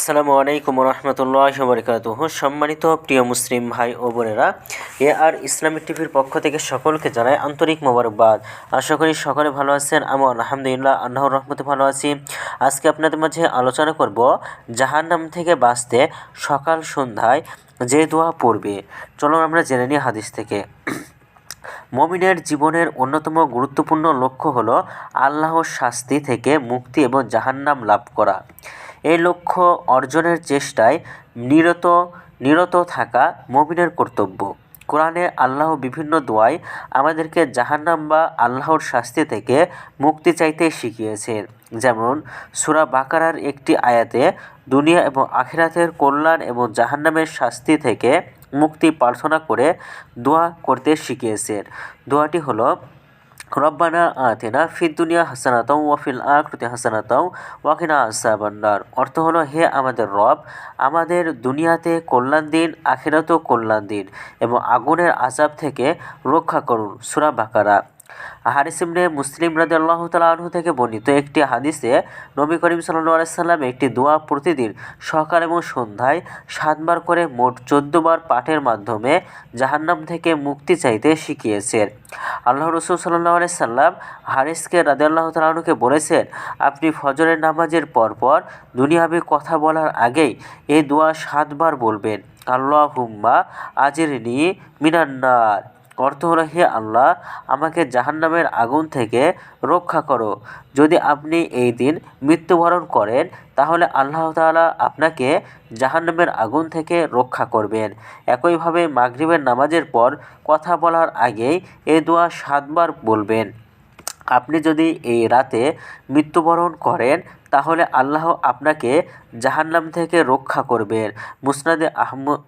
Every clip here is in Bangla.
আসসালামু আলাইকুম রহমতুল্লাহ বরকাত সম্মানিত প্রিয় মুসলিম ভাই ও বোনেরা, এ আর ইসলামিক টিভির পক্ষ থেকে সকলকে জানাই আন্তরিক মোবারকবাদ। আশা করি সকলে ভালো আছেন আমি আলহামদুলিল্লাহ আল্লাহ রহমতে ভালো আছি। আজকে আপনাদের মাঝে আলোচনা করব জাহান্নাম থেকে বাঁচতে সকাল সন্ধ্যায় যে দোয়া পড়বে। চলুন আমরা জেনে নিই হাদিস থেকে। মমিনের জীবনের অন্যতম গুরুত্বপূর্ণ লক্ষ্য হলো আল্লাহর শাস্তি থেকে মুক্তি এবং জাহান্নাম লাভ করা। এই লক্ষ্য অর্জনের চেষ্টায় নিরত নিরত থাকা মমিনের কর্তব্য। কোরআনে আল্লাহ বিভিন্ন দোয়ায় আমাদেরকে জাহান্নাম বা আল্লাহর শাস্তি থেকে মুক্তি চাইতে শিখিয়েছেন। যেমন, সুরা বাকারার একটি আয়াতে, দুনিয়া এবং আখিরাতের কল্যাণ এবং জাহান্নামের শাস্তি থেকে মুক্তি প্রার্থনা করে দোয়া করতে শিখিয়েছেন। দোয়াটি হলো রব্বানা আতেনা ফিদ দুনিয়া হাসানাতাও ওয়াফিল আখরতি হাসানাতাও ওয়াকিনা আসাবান্নার অর্থ হলো, হে আমাদের রব, আমাদের দুনিয়াতে কল্যাণ দিন, আখিরাতেও কল্যাণ দিন এবং আগুনের আজাব থেকে রক্ষা করুন। সুরা বাকারা। হারিস ইবনে মুসলিম রাজি আল্লাহ তালু থেকে বর্ণিত একটি হাদিসে নবী করিম সাল্লা সাল্লাম একটি দোয়া প্রতিদিন সকাল এবং সন্ধ্যায় সাতবার করে মোট চোদ্দবার পাঠের মাধ্যমে জাহান্নাম থেকে মুক্তি চাইতে শিখিয়েছেন। আল্লাহ রসুল সাল্লাহ সাল্লাম হারিসকে রাজি আল্লাহ তালুকে বলেছেন, আপনি ফজরের নামাজের পরপর দুনিয়াবি কথা বলার আগেই এই দোয়া সাতবার বলবেন। আল্লাহ হুম্মা আজের নিয়ে মিনান্নার অর্থ হলো, হে আল্লাহ, আমাকে জাহান্নামের আগুন থেকে রক্ষা করো। যদি আপনি এই দিন মৃত্যুবরণ করেন, তাহলে আল্লাহ তালা আপনাকে জাহান্নামের আগুন থেকে রক্ষা করবেন। একইভাবে মাগরিবের নামাজের পর কথা বলার আগেই এ দোয়া সাতবার বলবেন। আপনি যদি এই রাতে মৃত্যুবরণ করেন, তাহলে আল্লাহ আপনাকে জাহান্নাম থেকে রক্ষা করবেন। মুসনাদে আহমদ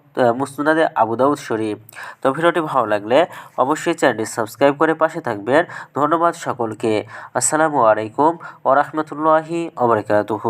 মুসনাদে আবুদাউদ শরীফ। তো ভিডিওটি ভালো লাগলে অবশ্যই চ্যানেলটি সাবস্ক্রাইব করে পাশে থাকবেন। ধন্যবাদ সকলকে। আসসালামু আলাইকুম ওরহমতুল্লাহি ওবরকাতুহু